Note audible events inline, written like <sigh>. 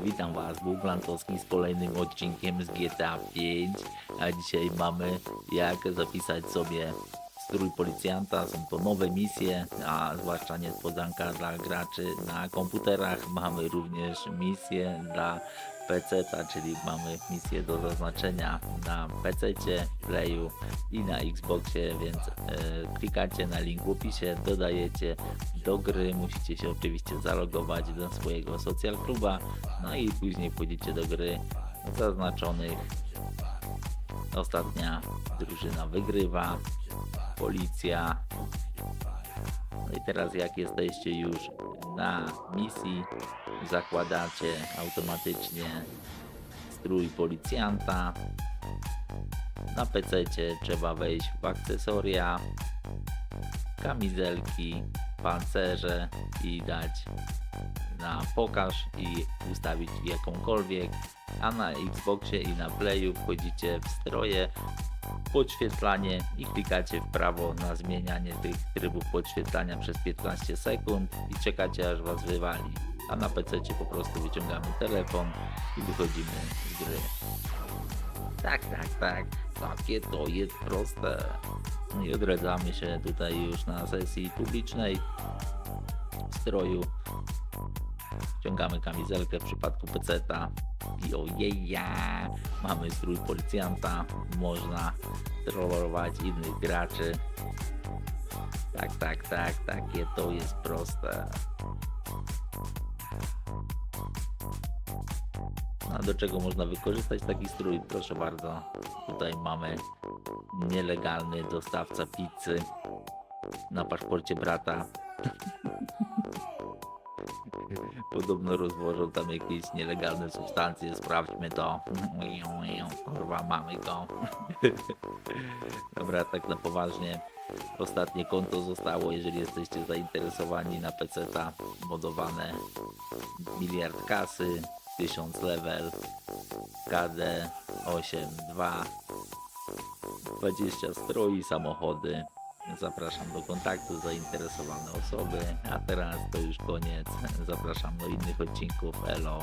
witam Was, Bóg Lantowski z kolejnym odcinkiem z GTA 5, a dzisiaj mamy jak zapisać sobie strój policjanta, są to nowe misje, a zwłaszcza niespodzianka dla graczy na komputerach, mamy również misje dla PC-ta, czyli mamy misję do zaznaczenia na PC-cie, Playu i na Xboxie, więc e, klikacie na link w opisie, dodajecie do gry, musicie się oczywiście zalogować do swojego social kluba, no i później wchodzicie do gry zaznaczonych. Ostatnia drużyna wygrywa, policja. No i teraz jak jesteście już na misji, zakładacie automatycznie strój policjanta. Na PC trzeba wejść w akcesoria, kamizelki, pancerze i dać na pokaż i ustawić jakąkolwiek, a na Xboxie i na Playu wchodzicie w stroje, podświetlanie i klikacie w prawo na zmienianie tych trybów podświetlania przez 15 sekund i czekacie aż was wywali. A na PC po prostu wyciągamy telefon i wychodzimy z gry. Tak, tak, tak. Takie to jest proste. No i odradzamy się tutaj już na sesji publicznej w stroju. Ściągamy kamizelkę w przypadku peceta i ojeja, mamy strój policjanta, można trollować innych graczy. Tak, tak, tak, takie to jest proste. A do czego można wykorzystać taki strój? Proszę bardzo, tutaj mamy nielegalny dostawca pizzy na paszporcie brata. <laughs> Podobno rozwożą tam jakieś nielegalne substancje, sprawdźmy to. Kurwa, mamy go. Dobra, tak na poważnie. Ostatnie konto zostało, jeżeli jesteście zainteresowani na PC-ta, modowane miliard kasy, 1000 level, KD 8.2, 20 stroi, samochody. Zapraszam do kontaktu zainteresowane osoby. A teraz to już koniec. Zapraszam do innych odcinków. Elo.